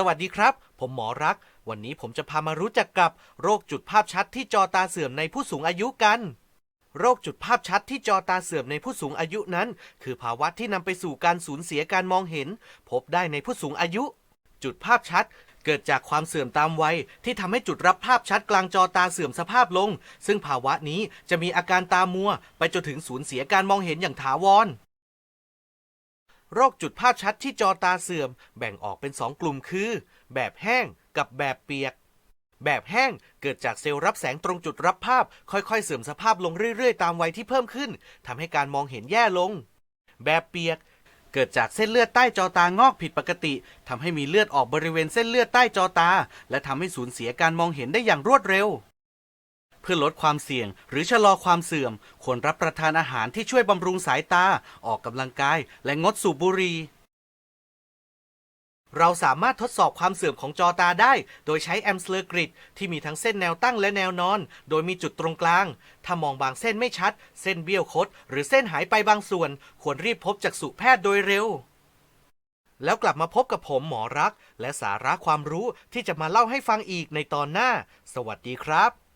สวัสดีครับ ผมหมอรัก วันนี้ผมจะพามารู้จักกับโรคจุดภาพชัดที่จอตาเสื่อมในผู้สูงอายุกัน โรคจุดภาพชัดที่จอตาเสื่อมในผู้สูงอายุนั้น คือภาวะที่นำไปสู่การสูญเสียการมองเห็น พบได้ในผู้สูงอายุ จุดภาพชัดเกิดจากความเสื่อมตามวัยที่ทำให้จุดรับภาพชัดกลางจอตาเสื่อมสภาพลง ซึ่งภาวะนี้จะมีอาการตามัว ไปจนถึงสูญเสียการมองเห็นอย่างถาวร โรคจุดภาพชัดที่จอตาเสื่อม แบ่งออกเป็นสองกลุ่มคือ แบบแห้งกับแบบเปียก แบบแห้งเกิดจากเซลล์รับแสงตรงจุดรับภาพ ค่อยๆ เสื่อมสภาพลงเรื่อยๆ ตามวัยที่เพิ่มขึ้นทำให้การมองเห็นแย่ลง แบบเปียกเกิดจากเส้นเลือดใต้จอตางอกผิดปกติทำให้มีเลือดออกบริเวณเส้นเลือดใต้จอตา และทำให้สูญเสียการมองเห็นได้อย่างรวดเร็ว พื่อลดความเสี่ยง หรือชะลอความเสื่อม ควรรับประทานอาหารที่ช่วยบำรุงสายตา ออกกำลังกาย และงดสูบบุหรี่เราสามารถทดสอบความเสื่อมของจอตาได้ โดยใช้แอมสเลอร์กริดที่มีทั้งเส้นแนวตั้งและแนวนอน โดยมีจุดตรงกลาง ถ้ามองบางเส้นไม่ชัด เส้นเบี้ยวคด หรือเส้นหายไปบางส่วน ควรรีบพบจักษุแพทย์โดยเร็ว แล้วกลับมาพบกับผมหมอรัก และสาระความรู้ที่จะมาเล่าให้ฟังอีกในตอนหน้า สวัสดีครับ